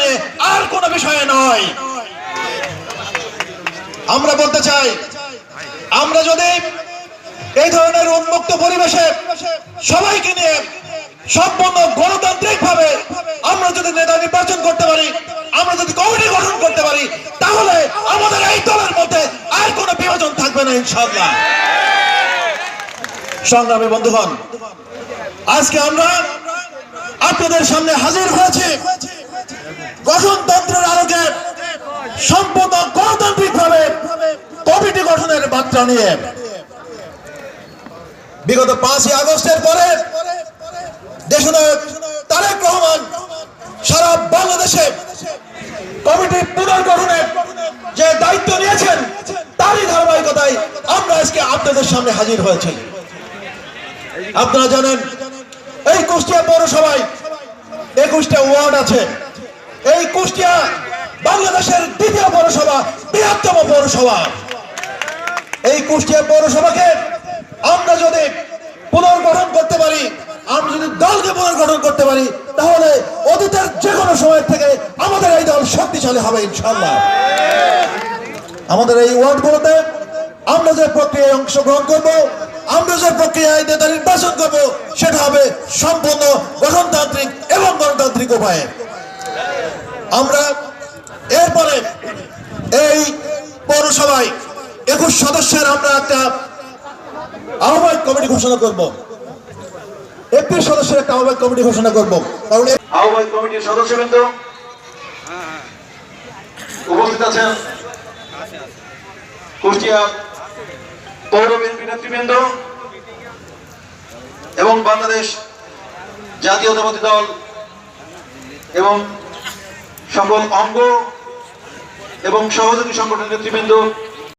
নিয়ে আর কোনো বিষয়ে নয়। আমরা বলতে চাই, আমরা যদি এই ধরনের উন্মুক্ত পরিবেশে সবাইকে নিয়ে সম্পূর্ণ গণতান্ত্রিক ভাবে আমরা যদি নেতা নির্বাচন করতে পারি, আমরা যদি কমিটি গঠন করতে পারি, তাহলে আমাদের এই দলের মধ্যে আর কোনো বিভাজন থাকবে না ইনশাল্লাহ সংগ্রামী বন্ধুগণ, আজকে আমরা আপনাদের সামনে হাজির হয়েছি গঠনতন্ত্রের আলোকে সম্পূর্ণ গণতান্ত্রিক ভাবে কমিটি গঠনের বার্তা নিয়ে। বিগত পাঁচই আগস্টের পরে দেশনায়ক তারেক রহমান সারা বাংলাদেশে কমিটি পুনর্গঠনের যে দায়িত্ব নিয়েছেন, তারই ধারাবাহিকতায় আমরা আজকে আপনাদের সামনে হাজির হয়েছি। আপনারা জানেন, এই কুষ্টিয়া পৌরসভায় একুশটা ওয়ার্ড আছে। এই কুষ্টিয়া বাংলাদেশের দ্বিতীয় পৌরসভা, বৃহত্তম পৌরসভা। এই কুষ্টিয়া পৌরসভাকে আমরা যদি পুনর্গঠন করতে পারি, আমরা যদি দলকে পুনর্গঠন করতে পারি, তাহলে অতীতের যে কোনো সময় থেকে আমাদের এই দল শক্তিশালী হবে ইনশাল্লাহ আমাদের এই ওয়ার্ডগুলোতে আমরা যে প্রক্রিয়ায় অংশগ্রহণ করব, আমরা যে প্রক্রিয়ায় নেতা নির্বাচন করব, সেটা হবে সম্পূর্ণ গঠনতান্ত্রিক এবং গণতান্ত্রিক উপায়ে। আমরা এরপরে এই পৌরসভায় একুশ সদস্যের আমরা একটা আহ্বায়ক কমিটি ঘোষণা করব। একত্রিশ সদস্যের একটা আহ্বায়ক কমিটি ঘোষণা করব। কারণ আহ্বায়ক কমিটির সদস্যবৃন্দ উপস্থিত আছেন কুষ্টিয়া পৌর বিএনপি নেতৃবৃন্দ এবং বাংলাদেশ জাতীয়তাবাদী দল এবং সকল অঙ্গ এবং সহযোগী সংগঠনের নেতৃবৃন্দ